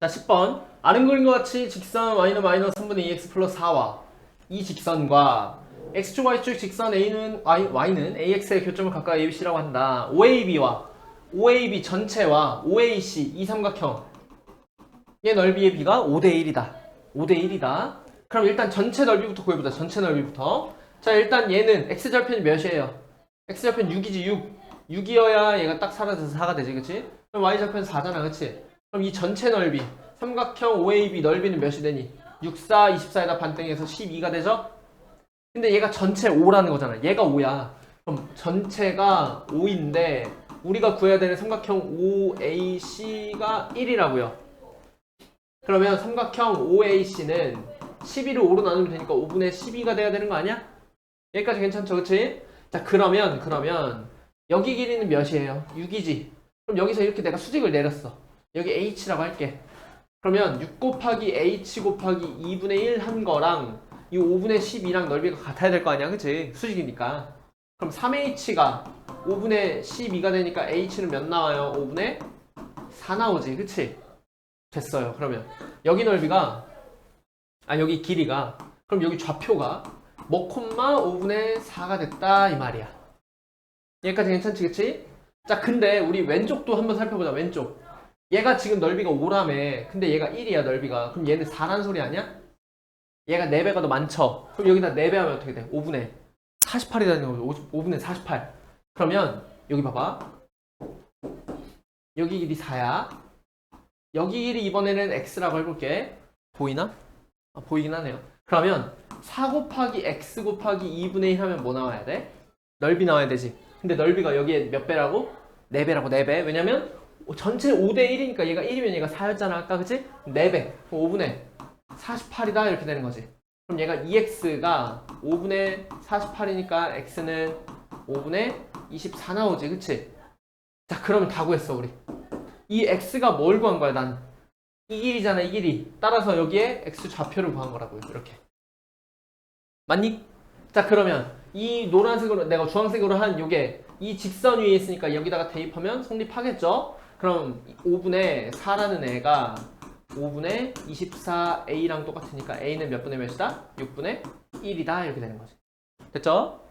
자 10번 아는 그림과 같이 직선 y는 마이너스 3분의 2x 플러스 4와 이 직선과 x축 y축 직선 a는 y, y는 ax의 교점을 가까이 abc라고 한다. OAB와 OAB 전체와 OAC 이 삼각형 의 넓이의 비가 5대 1이다. 5대 1이다. 그럼 일단 전체 넓이부터 구해보자. 전체 넓이부터. 자 일단 얘는 x절편이 몇이에요? x절편 6이지 6. 6이어야 얘가 딱 사라져서 4가 되지 그치? 그럼 y절편 4잖아 그치? 그럼 이 전체 넓이 삼각형 OAB 넓이는 몇이 되니? 6, 4, 24에다 반땡해서 12가 되죠? 근데 얘가 전체 5라는 거잖아. 얘가 5야. 그럼 전체가 5인데 우리가 구해야 되는 삼각형 OAC가 1이라고요. 그러면 삼각형 OAC는 11을 5로 나누면 되니까 5분의 12가 돼야 되는 거 아니야? 여기까지 괜찮죠, 그치? 자, 그러면, 그러면, 여기 길이는 몇이에요? 6이지. 그럼 여기서 이렇게 내가 수직을 내렸어. 여기 H라고 할게. 그러면 6 곱하기 H 곱하기 2분의 1 한 거랑 이 5분의 12랑 넓이가 같아야 될 거 아니야, 그치? 수직이니까. 그럼 3H가 5분의 12가 되니까 H는 몇 나와요? 5분의 4 나오지, 그치? 됐어요. 그러면 여기 넓이가 아 여기 길이가 그럼 여기 좌표가 뭐 콤마 5분의 4가 됐다 이 말이야. 여기까지 괜찮지 그치? 자 근데 우리 왼쪽도 한번 살펴보자 왼쪽 얘가 지금 넓이가 5라며 근데 얘가 1이야 넓이가 그럼 얘는 4란 소리 아니야? 얘가 4배가 더 많죠 그럼 여기다 4배 하면 어떻게 돼? 5분의 48이 되는 거죠 5분의 48 그러면 여기 봐봐 여기 길이 4야 여기 길이 이번에는 x라고 해볼게. 보이나? 아, 보이긴 하네요. 그러면 4 곱하기 x 곱하기 2분의 1 하면 뭐 나와야 돼? 넓이 나와야 되지. 근데 넓이가 여기에 몇 배라고? 4배라고 4배. 왜냐면 전체 5대 1이니까 얘가 1이면 얘가 4였잖아 아까 그치? 4배. 5분의 48이다 이렇게 되는 거지. 그럼 얘가 2x가 5분의 48이니까 x는 5분의 24 나오지 그치? 자 그러면 다 구했어 우리. 이 x가 뭘 구한 거야 난? 이 길이잖아 이 길이 따라서 여기에 x 좌표를 구한 거라고요 이렇게 맞니? 자 그러면 이 노란색으로 내가 주황색으로 한 요게 이 직선 위에 있으니까 여기다가 대입하면 성립하겠죠? 그럼 5분의 4라는 애가 5분의 24a랑 똑같으니까 a는 몇 분의 몇이다? 6분의 1이다 이렇게 되는 거지 됐죠?